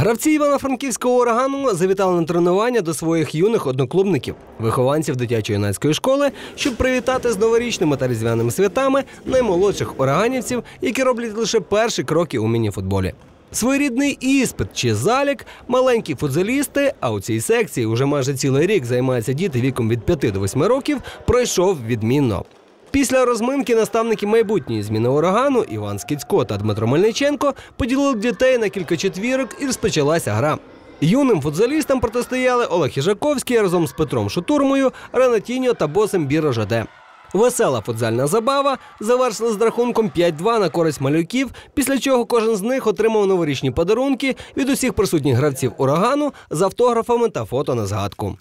Гравці Івано-Франківського урагану завітали на тренування до своїх юних одноклубників, вихованців дитячо-юнацької школи, щоб привітати з новорічними та різдвяними святами наймолодших ураганівців, які роблять лише перші кроки у мініфутболі. Своєрідний іспит чи залік маленькі футзалісти, а у цій секції уже майже цілий рік займаються діти віком від 5 до 8 років, пройшов відмінно. Після розминки наставники майбутньої зміни урагану Іван Скіцько та Дмитро Мельниченко поділили дітей на кілька четвірок і розпочалася гра. Юним футзалістам протистояли Олег Іжаковський разом з Петром Шутурмою, Ренатіньо та босом Біро Жаде. Весела футзальна забава завершила з рахунком 5-2 на користь малюків, після чого кожен з них отримав новорічні подарунки від усіх присутніх гравців урагану з автографами та фото на згадку.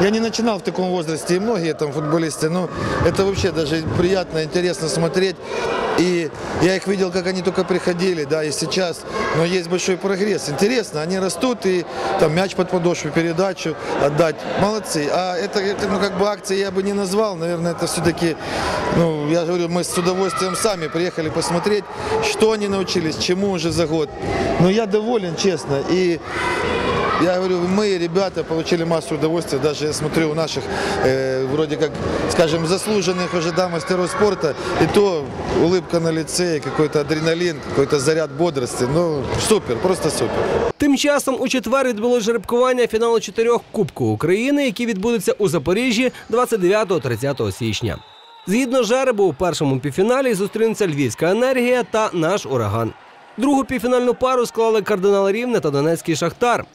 Я не начинал в таком возрасте, и многие там футболисты, но это вообще даже приятно, интересно смотреть. И я их видел, как они только приходили, да, и сейчас, но есть большой прогресс. Интересно, они растут, и там мяч под подошву, передачу отдать. Молодцы. А это, это, ну, как бы акции я бы не назвал, наверное, это все-таки, ну, я говорю, мы с удовольствием сами приехали посмотреть, что они научились, чему уже за год. Но я доволен, честно, и я говорю, мы, ребята, получили массу удовольствия. Даже я смотрю у наших, э, вроде как, скажем, заслуженных уже да, мастеров спорта, и то улыбка на лице, и какой-то адреналин, какой-то заряд бодрости. Ну, супер, просто супер. Тим часом у четвер відбулось жеребкування фіналу чотирьох Кубку України, які відбудуться у Запоріжжі 29-30 січня. Згідно жеребу, у першому півфіналі зустрінуться Львівська енергія та наш ураган. Другу півфінальну пару склали кардинал Рівне та Донецький Шахтар.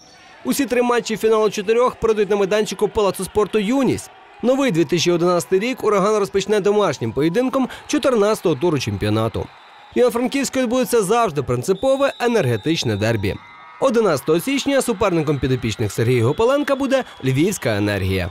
Усі три матчі фіналу чотирьох пройдуть на майданчику Палацу спорту Юність. Новий 2011 рік ураган розпочне домашнім поєдинком 14-го туру чемпіонату. Івано-Франківську відбудеться завжди принципове енергетичне дербі. 11 січня суперником підопічних Сергія Гопаленка буде Львівська енергія.